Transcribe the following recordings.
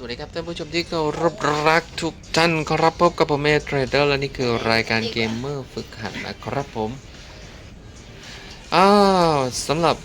สวัสดีครับท่านผู้ชมที่เคารพรักทุกท่านครับพบกับผมเอเทรดเดอร์และนี่คือรายการเกมเมอร์ฝึกหัดนะครับผมอ้าวสำหรับ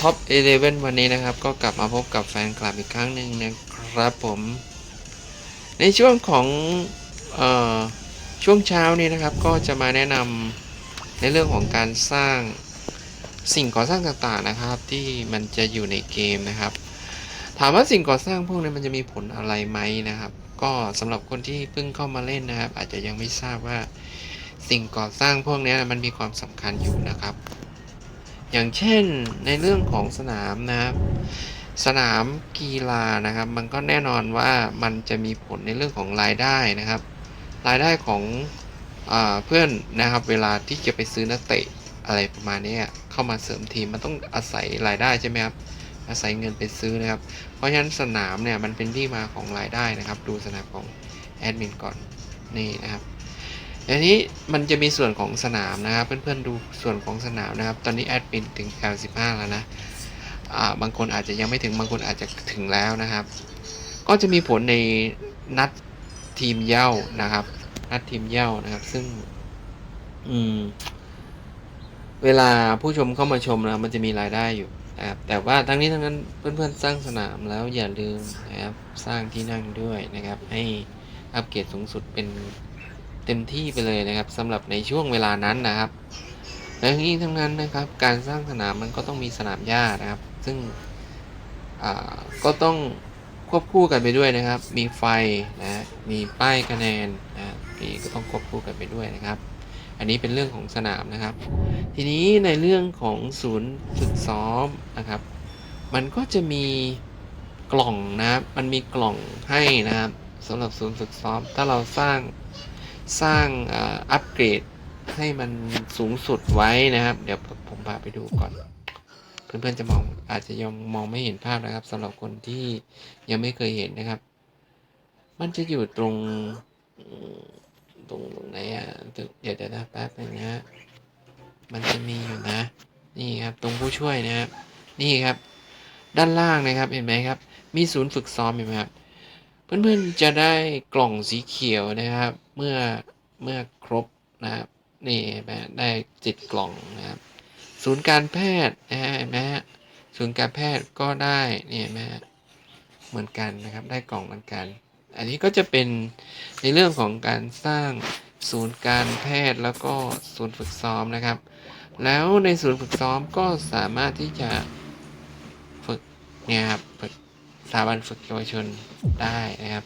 ท็อป 11 วันนี้นะครับ ก็กลับมาพบกับแฟนคลับอีกครั้งหนึ่งนะครับผม ในช่วงของเอ่อช่วงเช้านี้นะครับ ก็จะมาแนะนำในเรื่องของการสร้างสิ่งก่อสร้างต่างๆนะครับ ที่มันจะอยู่ในเกมนะครับ ถามว่าสิ่งก่อสร้างพวกนี้มันจะมีผลอะไรไหมนะครับ ก็สำหรับคนที่เพิ่งเข้ามาเล่นนะครับ อาจจะยังไม่ทราบว่าสิ่งก่อสร้างพวกนี้มันมีความสำคัญอยู่นะครับ อย่างเช่นในเรื่องของสนามนะครับ สนามกีฬานะครับ มันก็แน่นอนว่ามันจะมีผลในเรื่องของรายได้นะครับ รายได้ของอเพื่อนนะครับเวลาที่จะไปซื้อนักเตะอะไรประมาณนี้เข้ามาเสริมทีมมันต้องอาศัยรายได้ใช่ไหมครับ อาศัยเงินไปซื้อนะครับ เพราะฉะนั้นสนามเนี่ยมันเป็นที่มาของรายได้นะครับ ดูสนามของแอดมินก่อนนี่นะครับอันนี้มันจะมีส่วนของสนามนะครับ เพื่อนๆดูส่วนของสนามนะครับ ตอนนี้แอดมินถึง L15 แล้วนะาบางคนอาจจะยังไม่ถึงบางคนอาจจะถึงแล้วนะครับ ก็จะมีผลในนัดทีมเย้านะครับ นัดทีมเย้านะครับ ซึ่ง อืม เวลาผู้ชมเข้ามาชมนะมันจะมีรายได้อยู่นะครับแต่ว่าทั้งนี้ทั้งนั้นเพื่อนๆสร้างสนามแล้วอย่าลืมนะครับสร้างที่นั่งด้วยนะครับ ให้อัปเกรดสูงสุดเป็นเต็มที่ไปเลยนะครับสำหรับในช่วงเวลานั้นนะครับและทั้งนี้ทั้งนั้นนะครับ การสร้างสนามมันก็ต้องมีสนามหญ้านะครับ ซึ่งก็ต้องควบคู่กันไปด้วยนะครับ มีไฟนะมีป้ายคะแนนนะนี่ก็ต้องควบคู่กันไปด้วยนะครับ อันนี้เป็นเรื่องของสนามนะครับ ทีนี้ในเรื่องของศูนย์ฝึกซ้อมนะครับ มันก็จะมีกล่องนะครับ มันมีกล่องให้นะครับสำหรับศูนย์ฝึกซ้อม ถ้าเราสร้างสร้างอัปเกรดให้มันสูงสุดไว้นะครับ เดี๋ยวผมพาไปดูก่อน เพื่อนๆจะมองอาจจะยังมองไม่เห็นภาพนะครับสำหรับคนที่ยังไม่เคยเห็นนะครับ มันจะอยู่ตรง ตรงตรงไหนอะเดี๋ยวเดี๋ยวนะแป๊บนึงนะมันจะมีอยู่นะ นี่ครับตรงผู้ช่วยนะครับนี่ครับ ด้านล่างนะครับเห็นไหมครับ มีศูนย์ฝึกซ้อมเห็นไหมครับเพื่อนๆจะได้กล่องสีเขียวนะครับ เมื่อเมื่อครบนะครับนี่เห็นได้จ็ดกล่องนะครับ ศูนย์การแพทย์นะฮะนไหมฮะศูนย์การแพทย์ก็ได้นี่เห็นไหมฮะเหมือนกันนะครับ ได้กล่องเหมือนกัน อันนี้ก็จะเป็นในเรื่องของการสร้างศูนย์การแพทย์แล้วก็ศูนย์ฝึกซ้อมนะครับ แล้วในศูนย์ฝึกซ้อมก็สามารถที่จะฝึกเนี่ยครับฝึกสถาบันฝึกเยาวชนได้นะครับ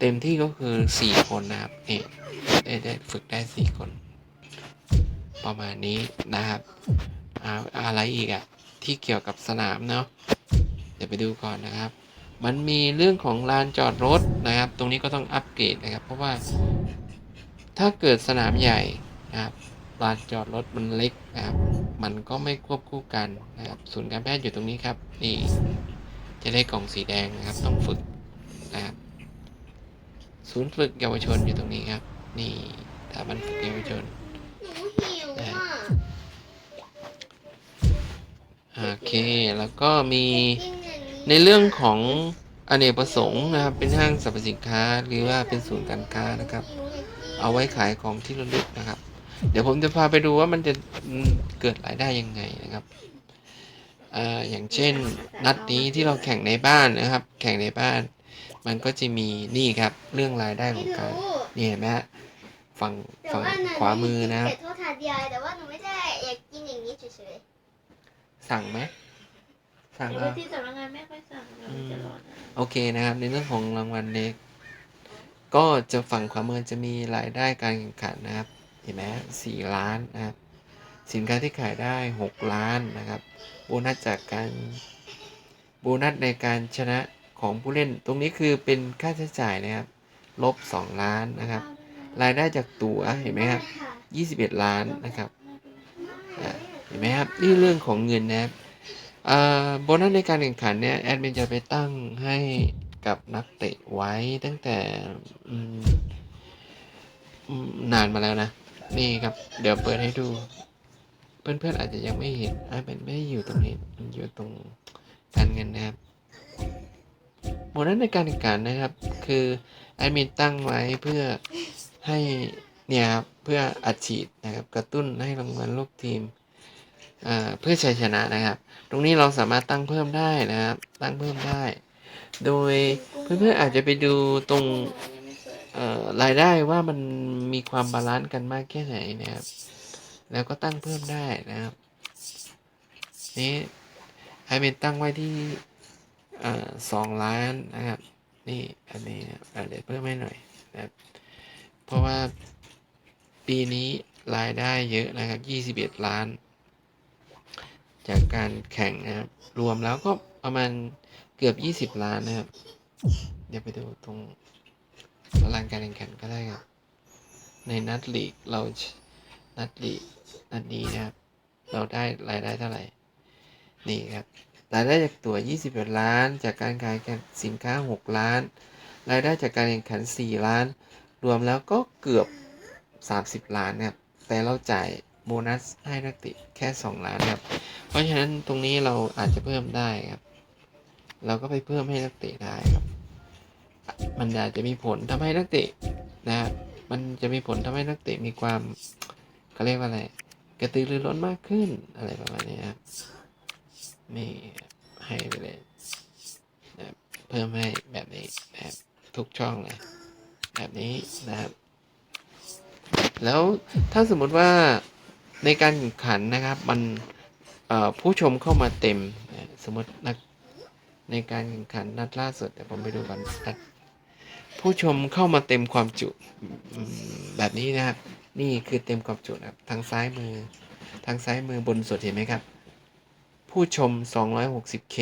เต็มที่ก็คือสี่คนนะครับเอกได้ได้ฝึกได้สี่คน ประมาณนี้นะครับอาอะไรอีกอะที่เกี่ยวกับสนามเนาะเดี๋ยวไปดูก่อนนะครับ มันมีเรื่องของลานจอดรถนะครับ ตรงนี้ก็ต้องอัปเกรดนะครับ เพราะว่าถ้าเกิดสนามใหญ่นะครับลานจอดรถมันเล็กนะครับ มันก็ไม่ควบคู่กันนะครับ ศูนย์การแพทย์อยู่ตรงนี้ครับ นี่จะได้กล่องสีแดงนะครับ ต้องฝึกนะครับ ศูนย์ฝึกเยาวชนอยู่ตรงนี้ครับ นี่สถาบันฝึกเยาวชนโอเค แล้วก็มี ในเรื่องของอเนกประสงค์นะครับ เป็นห้างสรรพสินค้าหรือว่าเป็นศูนย์การค้านะครับหนูอยากกินเอาไว้ขายของที่ระลึกนะครับ เดี๋ยวผมจะพาไปดูว่ามันจะอืมเกิดรายได้ยังไงนะครับอ่าอย่างเช่นนัดนี้ที่เราแข่งในบ้านนะครับ แข่งในบ้าน มันก็จะมีนี่ครับเรื่องรายได้ขไม่องการรู้นี่เห็นไหมฮะฝั่งแต่ฝั่งว่าหนูขวามือนะครับเผ็ดโทษทานยายแต่ว่าหนูไม่ได้อยากกินอย่างนี้เฉยสั่งไหม สั่งแต่แล้ว่าวที่สำนักงานไม่ค่อยสั่งเราจะรอนะโอเคนะครับ ในเรื่องของรางวัลเล็ก ก็จะฝั่งขวามือจะมีรายได้การแข่งขันนะครับ เห็นไหมสี่ล้านนะครับ สินค้าที่ขายได้หกล้านนะครับโบนัสจากการโบนัสในการชนะของผู้เล่น ตรงนี้คือเป็นค่าใช้จ่ายนะครับ ลบสองล้านนะครับ รายได้จากตั๋วๆเห็นไหมครับค่ะยี่สิบเอ็ดล้านนะครับอะเห็นไหมครับ นี่เรื่องของเงินนะครับอ่า โบนัสในการแข่งขันเนี่ยแอดมินจะไปตั้งให้กับนักเตะไว้ตั้งแต่นานมาแล้วนะ นี่ครับ เดี๋ยวเปิดให้ดู เพื่อนๆอาจจะยังไม่เห็นอ่าเป็นไม่ได้อยู่ตรงนี้มันอยู่ตรงการเงินนะครับโบนัสในการแข่งขันนะครับ คือแอดมินตั้งไว้เพื่อให้เนี่ยครับเพื่ออัดฉีดนะครับ กระตุ้นให้รางวัลลูกทีม เพื่อชัยชนะนะครับ ตรงนี้เราสามารถตั้งเพิ่มได้นะครับ ตั้งเพิ่มได้ โดยเพื่อนๆอาจจะไปดูตรงรายได้ว่ามันมีความบาลานซ์กันมากแค่ไหนนะครับ แล้วก็ตั้งเพิ่มได้นะครับ นี่ให้เป็นตั้งไว้ที่สองล้านนะครับ นี่อันนี้นะเดี๋ยวเพิ่มให้หน่อยนะครับ เพราะว่าปีนี้รายได้เยอะนะครับ 21 ล้าน จากการแข่งนะครับ รวมแล้วก็ประมาณเกือบ20ล้านนะครับ เดี๋ยวไปดูตรงตารางการแข่งขันก็ได้ครับ ในนัดลีกเรานัดลีกนัดนี้นะครับ เราได้รายได้เท่าไหร่ นี่ครับรายได้จากตั๋ว21 ล้าน จากการขายสินค้า 6 ล้าน รายได้จากการแข่งขัน 4 ล้าน รวมแล้วก็เกือบ 30 ล้านนะครับ แต่เราจ่าย โบนัสให้นักเติแค่ 2 ล้านครับ เพราะฉะนั้นตรงนี้เราอาจจะเพิ่มได้ครับ เราก็ไปเพิ่มให้นักเตะได้ครับ มันอาจจะมีผลทำให้นักเตะนะครับมันจะมีผลทำให้นักเตะมีความเขาเรียกว่าอะไร กระตือรือร้นมากขึ้นอะไรประมาณนี้ครับนี่ให้ไปเลยนะเพิ่มให้แบบนี้นะครับทุกช่องเลยแบบนี้นะครับ แล้วถ้าสมมุติว่า ในการแข่งขันนะครับมันผู้ชมเข้ามาเต็มสมมตินักในการแข่งขันนัดล่าสุดแต่ผมไปดูก่อนนัดผู้ชมเข้ามาเต็มความจุแบบนี้นะครับ นี่คือเต็มความจุนะครับทางซ้ายมือ ทางซ้ายมือบนสุดเห็นไหมครับ ผู้ชม 260k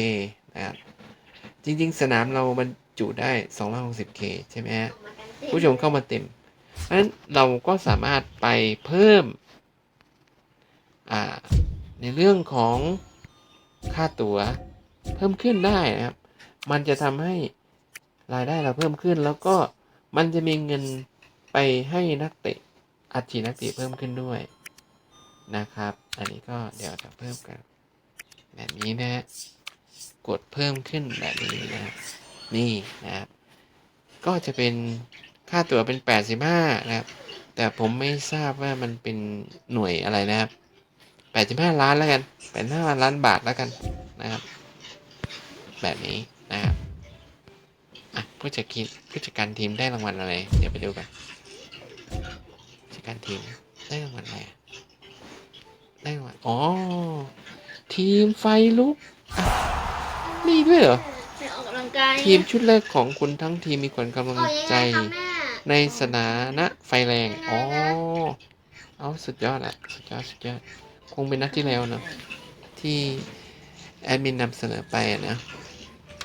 นะครับจริง ๆ สนามเราบรรจุได้ 260k ใช่ไหมฮะมากันเต็มผู้ชมเข้ามาเต็มเพราะฉะนั้นเราก็สามารถไปเพิ่ม ในเรื่องของค่าตั๋วเพิ่มขึ้นได้นะครับ มันจะทำให้รายได้เราเพิ่มขึ้น แล้วก็มันจะมีเงินไปให้นักเตะอัดฉีดนักเตะเพิ่มขึ้นด้วยนะครับ อันนี้ก็เดี๋ยวจะเพิ่มกัน แบบนี้นะฮะกดเพิ่มขึ้นแบบนี้นะครับนี่นะครับ ก็จะเป็นค่าตั๋วเป็น 85 นะครับ แต่ผมไม่ทราบว่ามันเป็นหน่วยอะไรนะครับ 85 ล้านแล้วกัน85ล้านบาทแล้วกันนะครับ แบบนี้นะครับอะผู้จัดทีมผู้จัดการทีมได้รางวัลอะไร เดี๋ยวไปดูกันผู้จัดการทีมได้รางวัลอะไรอะได้รางวัลอ๋อทีมไฟลุกอะมีด้วยเหรอไปออกกำลังกายทีมชุดแรกของคุณทั้งทีมมีขวัญกำลังออกยังใจไงคะแม่ในสถานะไฟแรง อ๋อ เอาสุดยอดอะสุดยอด สุดยอด คงเป็นนัดที่แล้วเนอะที่แอดมินนำเสนอไปอะนะ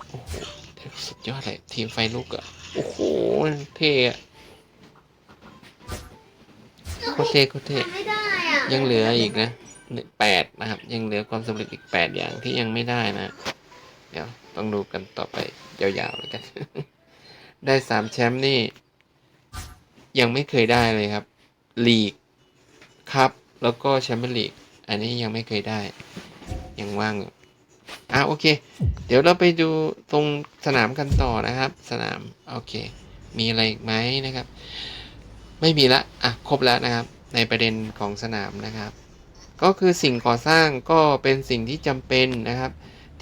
โอ้โหสุดยอดเลยทีมไฟลุกอะโอ้โห เท่อะโคตรเท่โคตรเท่ทำไม่ได้อะยังเหลืออีกนะแปดนะครับ ยังเหลือความสำเร็จอีกแปดอย่างที่ยังไม่ได้นะ เดี๋ยวต้องดูกันต่อไปยาวๆเลยกัน ได้สามแชมป์นี่ ยังไม่เคยได้เลยครับ ลีกครับ แล้วก็แชมเปี้ยนลีก อันนี้ยังไม่เคยได้ ยังว่างอยู่อะโอเค เดี๋ยวเราไปดูตรงสนามกันต่อนะครับ สนามโอเค มีอะไรอีกไหมนะครับ ไม่มีละอะครบแล้วนะครับ ในประเด็นของสนามนะครับ ก็คือสิ่งก่อสร้างก็เป็นสิ่งที่จำเป็นนะครับ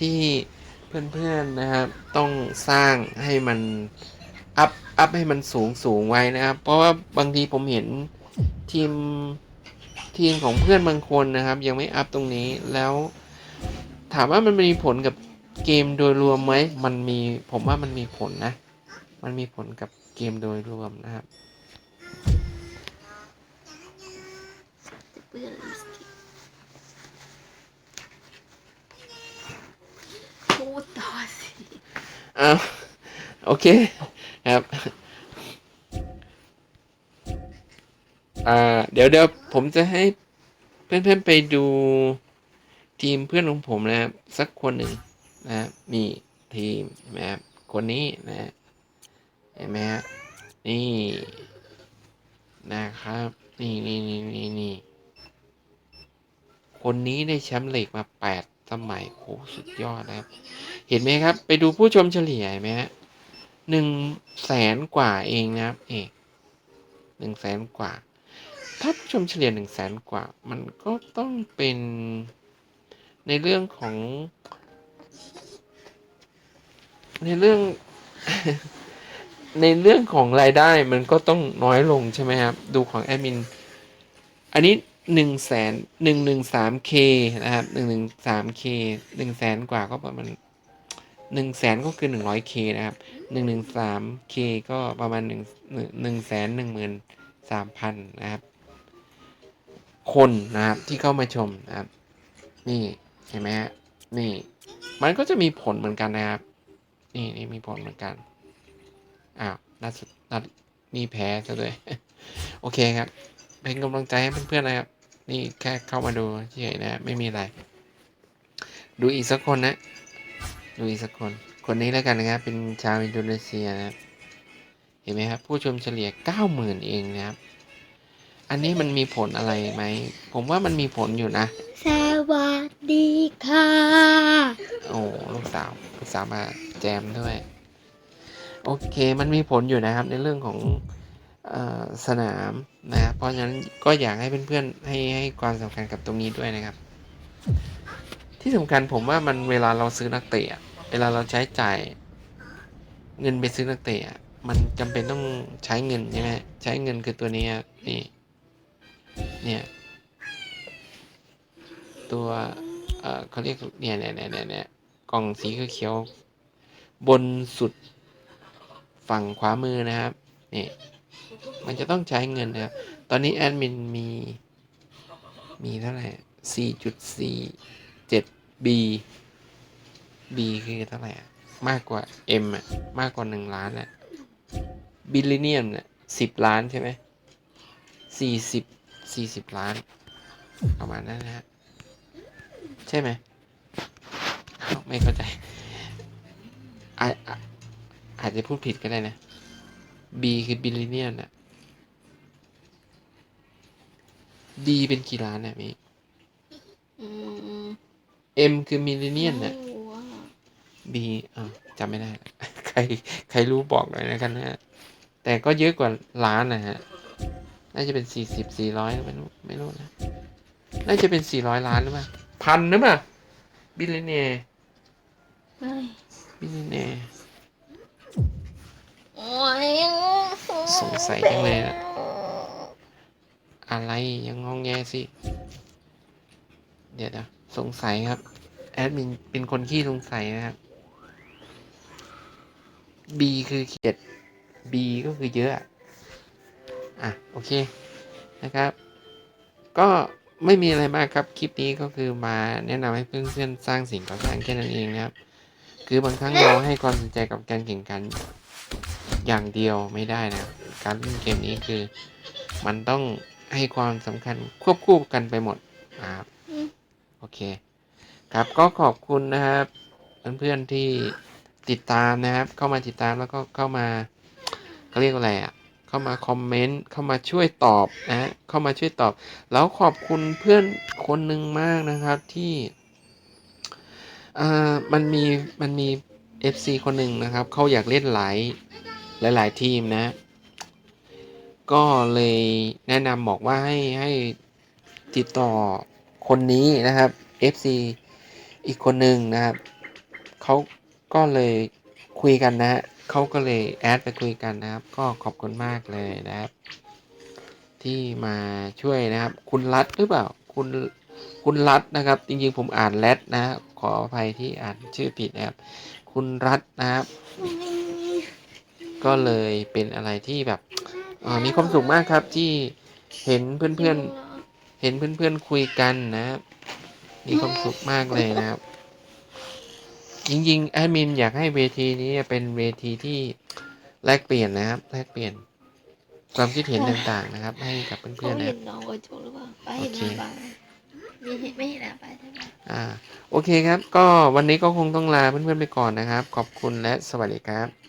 ที่เพื่อนๆนะครับ ต้องสร้างให้มันอัพอัพให้มันสูงสูงไว้นะครับ เพราะว่าบางทีผมเห็นทีม ทีมของเพื่อนบางคนนะครับ ยังไม่อัพตรงนี้แล้วถามว่ามันมีผลกับเกมโดยรวมไหมมันมีผมว่ามันมีผลนะ มันมีผลกับเกมโดยรวมนะครับเปื้อนลิปสติกพูดต่อสิอ้าวโอเคครับ อ่า เดี๋ยวเดี๋ยวผมจะให้เพื่อนๆไปดูทีมเพื่อนของผมนะครับ สักคนหนึ่งนะครับมีทีมเห็นไหมครับคนนี้นะเห็นไหมฮะนี่นะครับ นี่นี่นี่นี่นี่คนนี้ได้แชมป์ลีกมาแปดสมัยโอ้สุดยอดนะครับ เห็นไหมครับ ไปดูผู้ชมเฉลี่ยไหมฮะหนึ่งแสนกว่าเองนะครับ เอกหนึ่งแสนกว่า ถ้าผู้ชมเฉลี่ยหนึ่งแสนกว่า มันก็ต้องเป็นในเรื่องของ ในเรื่อง ในเรื่องของรายได้มันก็ต้องน้อยลงใช่ไหมครับ ดูของแอดมิน อันนี้หนึ่งแสนหนึ่งหนึ่งสามเคนะครับหนึ่งหนึ่งสามเคหนึ่งแสนกว่าก็ประมาณหนึ่งแสนก็คือหนึ่งร้อยเคนะครับหนึ่งหนึ่งสามเคก็ประมาณหนึ่งหนึ่งแสนหนึ่งหมื่นสามพันนะครับ คนนะครับที่เข้ามาชมนะครับ นี่เห็นไหมฮะนี่ มันก็จะมีผลเหมือนกันนะครับ นี่นี่มีผลเหมือนกันอ้าวนัดสุดนัดนี่แพ้ซะด้วยโอเคครับ เป็นกำลังใจให้เพื่อนๆนะครับ นี่แค่เข้ามาดูเฉยๆนะไม่มีอะไรดูอีกสักคนนะ ดูอีกสักคน คนนี้แล้วกันนะครับ เป็นชาวอินโดนีเซียนะครับ เห็นไหมครับ ผู้ชมเฉลี่ยเก้าหมื่นเองนะครับ อันนี้มันมีผลอะไรไหม ผมว่ามันมีผลอยู่นะ สวัสดีค่ะ โอ้ลูกสาวลูกสาวมาแจมด้วย โอเค มันมีผลอยู่นะครับ ในเรื่องของเออสนามนะครับเพราะฉะนั้นก็อยากให้เพื่อนๆให้ให้ความสำคัญกับตรงนี้ด้วยนะครับ ที่สำคัญผมว่ามันเวลาเราซื้อนักเตะอะเวลาเราใช้จ่ายเงินไปซื้อนักเตะอะมันจำเป็นต้องใช้เงินใช่ไหมใช้เงินคือตัวนี้อะนี่ เนี่ยตัวเอ่อเขาเรียกเนี่ยเนี่ยเนี่ยเนี่ยเนี่ยกล่องสีเขียวบนสุดฝั่งขวามือนะครับนี่มันจะต้องใช้เงินนะครับตอนนี้แอดมินมี มีเท่าไหร่สี่จุดสี่เจ็ด B B คือเท่าไหร่มากกว่า M อะ มากกว่าหนึ่งล้านอะบิลลิเนียมเนี่ยสิบล้านใช่ไหมสี่ สี่สิบล้านประมาณนั้นนะฮะ ใช่ไหม ไม่เข้าใจอาออาจจะพูดผิดก็ได้นะ B คือบิลลิเนียนอะ D เป็นกี่ล้านอะมีอืม M คือมิลลิเนียนอะไม่รู้อะ B อ่าจำไม่ได้ ใคร ใครรู้บอกหน่อยนะครับนะ แต่ก็เยอะกว่าล้านนะฮะ น่าจะเป็นสี่สิบสี่ร้อยไม่รู้ไม่รู้นะน่าจะเป็นสี่ร้อยล้านหรือเปล่าพันหรือเปล่าบิลลิเนียเฮ้ยบิลลิเนียโอ้ยสงสัยจังเลยนะอะไรยังงองแงสิ เดี๋ยวนะสงสัยครับ แอดมินเป็นคนขี้สงสัยนะครับ B คือเจ็ด B ก็คือเยอะ อะโอเคนะครับ ก็ไม่มีอะไรมากครับคลิปนี้ก็คือมาแนะนำให้เพื่อนๆสร้างสิ่งก่อสร้างแค่นั้นเองนะครับ คือบางครั้งเราให้ความสนใจกับการแข่งขันอย่างเดียวไม่ได้นะการเล่นเกมนี้คือมันต้องให้ความสำคัญควบคู่กันไปหมดครับโอเค ครับก็ขอบคุณนะครับเพื่อนๆที่ติดตามนะครับ เข้ามาติดตามแล้วก็เข้ามาเขาเรียกว่าอะไรอะ เข้ามาคอมเมนต์ เข้ามาช่วยตอบนะเข้ามาช่วยตอบ แล้วขอบคุณเพื่อนคนหนึ่งมากนะครับที่อ่ามันมีมันมี FC คนหนึ่งนะครับเขาอยากเล่นหลายหลายๆทีมนะ ก็เลยแนะนำบอกว่าให้ให้ติดต่อคนนี้นะครับ FC อีกคนหนึ่งนะครับเขาก็เลยคุยกันนะฮะ เขาก็เลยแอดไปคุยกันนะครับ ก็ขอบคุณมากเลยนะครับ ที่มาช่วยนะครับ คุณรัฐหรือเปล่า คุณคุณรัฐนะครับ จริงๆผมอ่านแรดนะ ขออภัยที่อ่านชื่อผิดนะครับ คุณรัฐนะครับ ก็เลยเป็นอะไรที่แบบมีความสุขมากครับที่เห็นเพื่อนๆเห็นเพื่อนๆคุยกันนะครับมีความสุขมากเลยนะครับ จริงๆแอดมินอยากให้เวทีนี้เป็นเวทีที่แลกเปลี่ยนนะครับแลกเปลี่ยน ความคิดเห็นต่างๆนะครับ ให้กับเพื่เขาอนๆนะคเห็รับ นน้องกระจกหรือเปล่าไปเห็นโอเคหน้าไปไม่เห็นไม่เห็นหน้าไปใช่ไหม อ่า โอเคครับ ก็วันนี้ก็คงต้องลาเพื่อนๆไปก่อนนะครับ ขอบคุณและสวัสดีครับ